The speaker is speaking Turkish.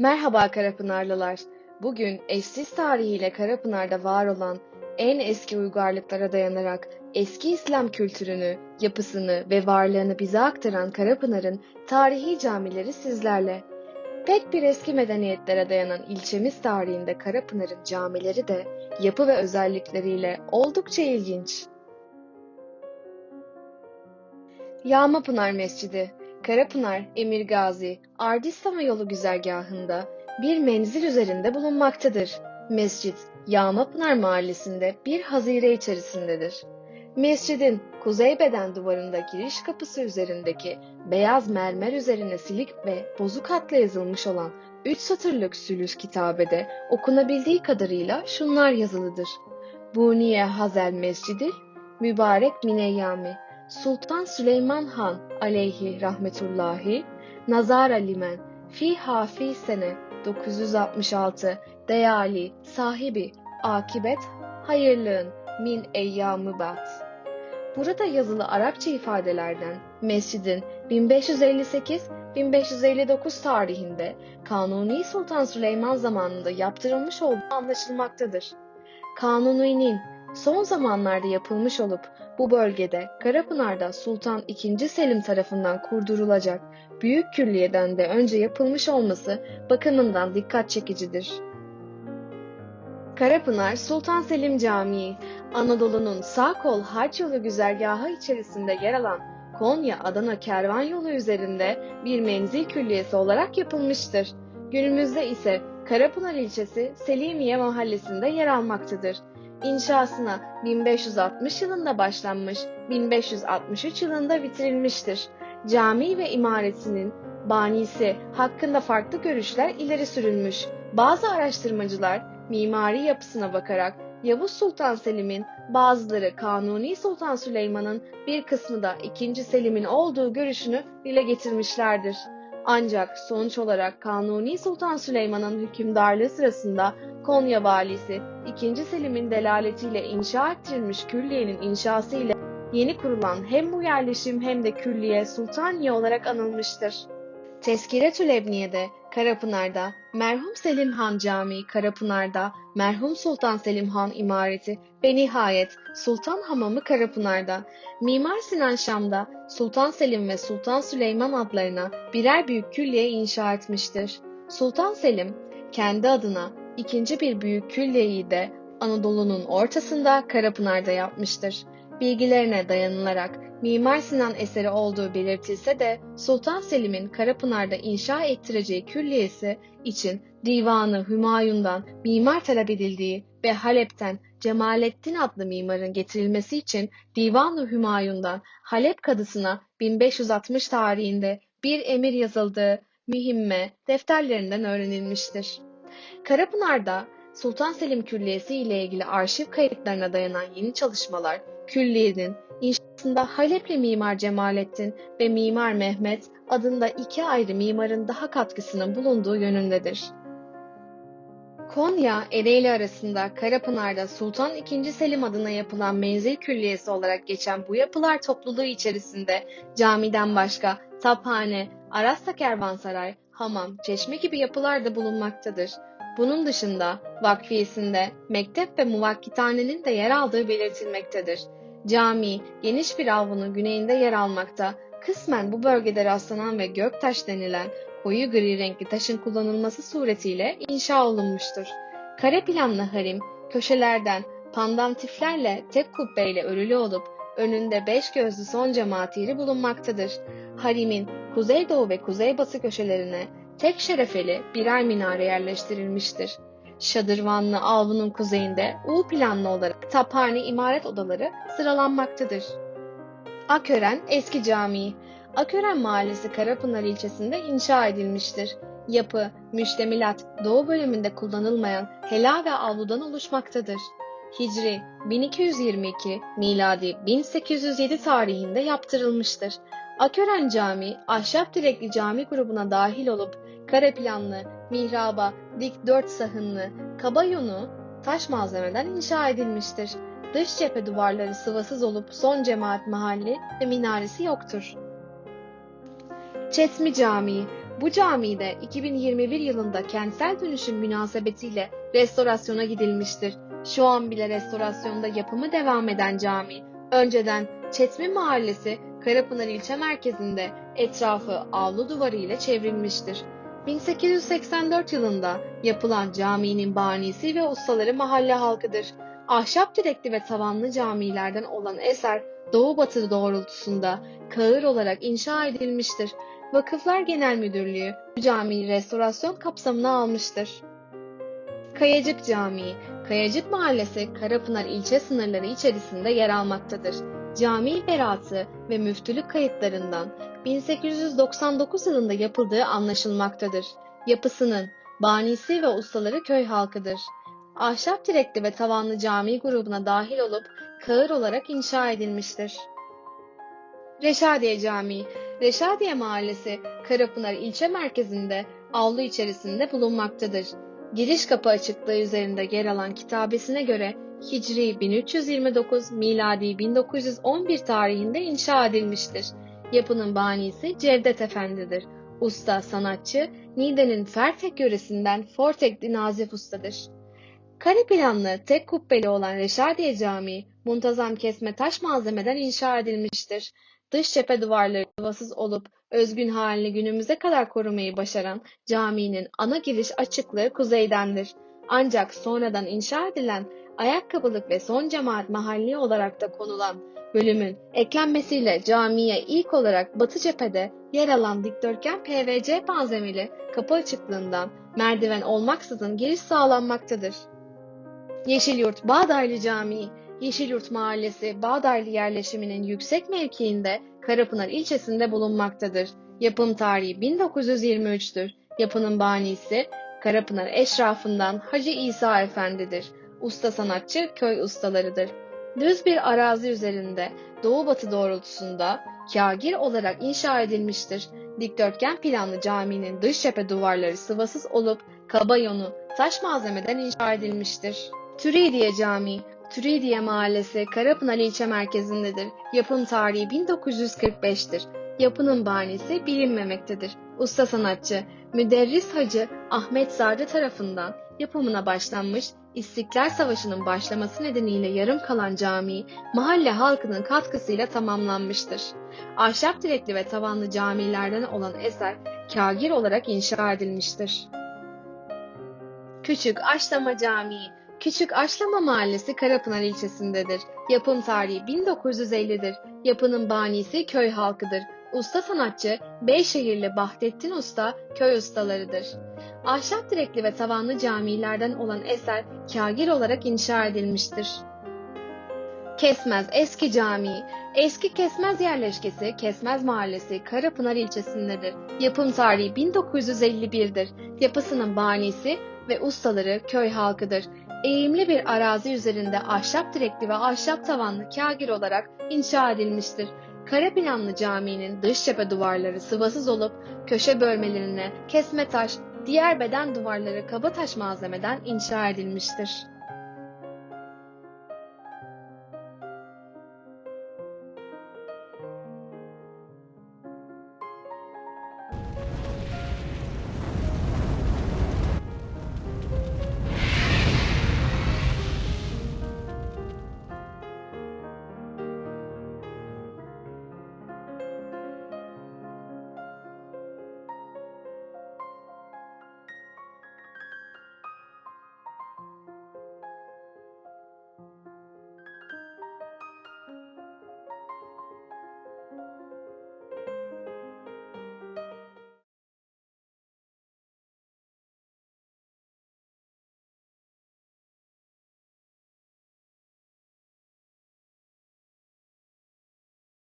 Merhaba Karapınarlılar. Bugün eşsiz tarihiyle Karapınar'da var olan en eski uygarlıklara dayanarak eski İslam kültürünü, yapısını ve varlığını bize aktaran Karapınar'ın tarihi camileri sizlerle. Pek bir eski medeniyetlere dayanan ilçemiz tarihinde Karapınar'ın camileri de yapı ve özellikleriyle oldukça ilginç. Yağmapınar Mescidi Karapınar, Emirgazi, Ardistama yolu güzergahında bir menzil üzerinde bulunmaktadır. Mescit, Yağmapınar mahallesinde bir hazire içerisindedir. Mescidin kuzeybeden duvarında giriş kapısı üzerindeki beyaz mermer üzerine silik ve bozuk hatla yazılmış olan üç satırlık sülüs kitabede okunabildiği kadarıyla şunlar yazılıdır. Buniye Hazel Mescidi, Mübarek Mineyyami, Sultan Süleyman Han aleyhi rahmetullahi Nazara limen fi hafi sene 966 deyali sahibi akibet hayırlığın min eyyamı bat. Burada yazılı Arapça ifadelerden mescidin 1558-1559 tarihinde Kanuni Sultan Süleyman zamanında yaptırılmış olduğu anlaşılmaktadır. Kanuni'nin son zamanlarda yapılmış olup bu bölgede Karapınar'da Sultan II. Selim tarafından kurdurulacak büyük külliyeden de önce yapılmış olması bakımından dikkat çekicidir. Karapınar Sultan Selim Camii, Anadolu'nun sağ kol harç yolu güzergahı içerisinde yer alan Konya-Adana kervan yolu üzerinde bir menzil külliyesi olarak yapılmıştır. Günümüzde ise Karapınar ilçesi Selimiye mahallesinde yer almaktadır. İnşasına 1560 yılında başlanmış, 1563 yılında bitirilmiştir. Cami ve imaresinin banisi hakkında farklı görüşler ileri sürülmüş. Bazı araştırmacılar mimari yapısına bakarak Yavuz Sultan Selim'in bazıları Kanuni Sultan Süleyman'ın bir kısmı da 2. Selim'in olduğu görüşünü dile getirmişlerdir. Ancak sonuç olarak Kanuni Sultan Süleyman'ın hükümdarlığı sırasında Konya valisi 2. Selim'in delaletiyle inşa ettirilmiş külliyenin inşası ile yeni kurulan hem bu yerleşim hem de külliye Sultaniye olarak anılmıştır. Tezkiretül Ebniye'de Karapınar'da merhum Selim Han Camii Karapınar'da merhum Sultan Selim Han imareti ve nihayet Sultan Hamamı Karapınar'da Mimar Sinan Şam'da Sultan Selim ve Sultan Süleyman adlarına birer büyük külliye inşa etmiştir. Sultan Selim kendi adına ikinci bir büyük külliyeyi de Anadolu'nun ortasında Karapınar'da yapmıştır. Bilgilerine dayanılarak Mimar Sinan eseri olduğu belirtilse de Sultan Selim'in Karapınar'da inşa ettireceği külliyesi için Divanı Hümayun'dan mimar talep edildiği ve Halep'ten Cemalettin adlı mimarın getirilmesi için Divanı Hümayun'dan Halep kadısına 1560 tarihinde bir emir yazıldığı mühimme defterlerinden öğrenilmiştir. Karapınar'da Sultan Selim Külliyesi ile ilgili arşiv kayıtlarına dayanan yeni çalışmalar, külliyenin inşasında Halepli mimar Cemalettin ve mimar Mehmet adında iki ayrı mimarın daha katkısının bulunduğu yönündedir. Konya, Ereğli arasında Karapınar'da Sultan II. Selim adına yapılan menzil külliyesi olarak geçen bu yapılar topluluğu içerisinde camiden başka taphane, Arasta Kervansaray, hamam, çeşme gibi yapılar da bulunmaktadır. Bunun dışında vakfiyesinde mektep ve muvakkithanenin de yer aldığı belirtilmektedir. Cami geniş bir avlunun güneyinde yer almakta, kısmen bu bölgede rastlanan ve göktaş denilen koyu gri renkli taşın kullanılması suretiyle inşa olunmuştur. Kare planlı harim köşelerden pandantiflerle tek kubbeyle örülü olup önünde beş gözlü son cemaat yeri bulunmaktadır. Harimin kuzeydoğu ve kuzeybatı köşelerine tek şerefeli birer minare yerleştirilmiştir. Şadırvanlı avlunun kuzeyinde U planlı olarak taphane imaret odaları sıralanmaktadır. Akören Eski Camii Akören Mahallesi Karapınar ilçesinde inşa edilmiştir. Yapı, müştemilat, doğu bölümünde kullanılmayan hela ve avludan oluşmaktadır. Hicri 1222, miladi 1807 tarihinde yaptırılmıştır. Akören Camii, ahşap direkli cami grubuna dahil olup kare planlı, mihraba, dik dört sahınlı, kaba yonu taş malzemeden inşa edilmiştir. Dış cephe duvarları sıvasız olup son cemaat mahalli ve minaresi yoktur. Çetmi Camii Bu camide 2021 yılında kentsel dönüşüm münasebetiyle restorasyona gidilmiştir. Şu an bile restorasyonda yapımı devam eden cami, önceden Çetmi Mahallesi Karapınar ilçe merkezinde etrafı avlu duvarı ile çevrilmiştir. 1884 yılında yapılan caminin banisi ve ustaları mahalle halkıdır. Ahşap direkli ve tavanlı camilerden olan eser doğu batı doğrultusunda kahır olarak inşa edilmiştir. Vakıflar Genel Müdürlüğü bu camiyi restorasyon kapsamına almıştır. Kayacık Camii, Kayacık Mahallesi Karapınar ilçe sınırları içerisinde yer almaktadır. Cami beratı ve müftülük kayıtlarından 1899 yılında yapıldığı anlaşılmaktadır. Yapısının banisi ve ustaları köy halkıdır. Ahşap direkli ve tavanlı cami grubuna dahil olup kahır olarak inşa edilmiştir. Reşadiye Camii, Reşadiye Mahallesi Karapınar ilçe merkezinde avlu içerisinde bulunmaktadır. Giriş kapı açıklığı üzerinde yer alan kitabesine göre Hicri 1329, miladi 1911 tarihinde inşa edilmiştir. Yapının banisi Cevdet Efendi'dir. Usta, sanatçı, Niğde'nin Fertek yöresinden Fortekli Nazif Usta'dır. Kare planlı, tek kubbeli olan Reşadiye Camii, muntazam kesme taş malzemeden inşa edilmiştir. Dış cephe duvarları yuvasız olup özgün halini günümüze kadar korumayı başaran caminin ana giriş açıklığı kuzeydendir. Ancak sonradan inşa edilen ayakkabılık ve son cemaat mahalli olarak da konulan bölümün eklenmesiyle camiye ilk olarak batı cephede yer alan dikdörtgen PVC malzemeli kapı açıklığından merdiven olmaksızın giriş sağlanmaktadır. Yeşilyurt Bağdaylı Camii Yeşilyurt Mahallesi Bağdaylı yerleşiminin yüksek mevkiinde Karapınar ilçesinde bulunmaktadır. Yapım tarihi 1923'tür. Yapının banisi Karapınar eşrafından Hacı İsa Efendidir. Usta sanatçı köy ustalarıdır. Düz bir arazi üzerinde doğu batı doğrultusunda kagir olarak inşa edilmiştir. Dikdörtgen planlı caminin dış cephe duvarları sıvasız olup kaba yonu taş malzemeden inşa edilmiştir. Türidiye Camii Türidiye Mahallesi Karapınar ilçe merkezindedir. Yapım tarihi 1945'tir. Yapının banisi bilinmemektedir. Usta sanatçı Müderris Hacı Ahmet Zardı tarafından yapımına başlanmış İstiklal Savaşı'nın başlaması nedeniyle yarım kalan cami mahalle halkının katkısıyla tamamlanmıştır. Ahşap direkli ve tavanlı camilerden olan eser kagir olarak inşa edilmiştir. Küçük Aşlama Camii Küçük Aşlama Mahallesi Karapınar ilçesindedir. Yapım tarihi 1950'dir. Yapının banisi köy halkıdır. Usta sanatçı Beyşehirli Bahdettin Usta köy ustalarıdır. Ahşap direkli ve tavanlı camilerden olan eser kagir olarak inşa edilmiştir. Kesmez Eski Camii Eski Kesmez yerleşkesi Kesmez Mahallesi Karapınar ilçesindedir. Yapım tarihi 1951'dir. Yapısının banisi ve ustaları köy halkıdır. Eğimli bir arazi üzerinde ahşap direkli ve ahşap tavanlı kagir olarak inşa edilmiştir. Kare planlı caminin dış cephe duvarları sıvasız olup köşe bölmelerine kesme taş, diğer beden duvarları kaba taş malzemeden inşa edilmiştir.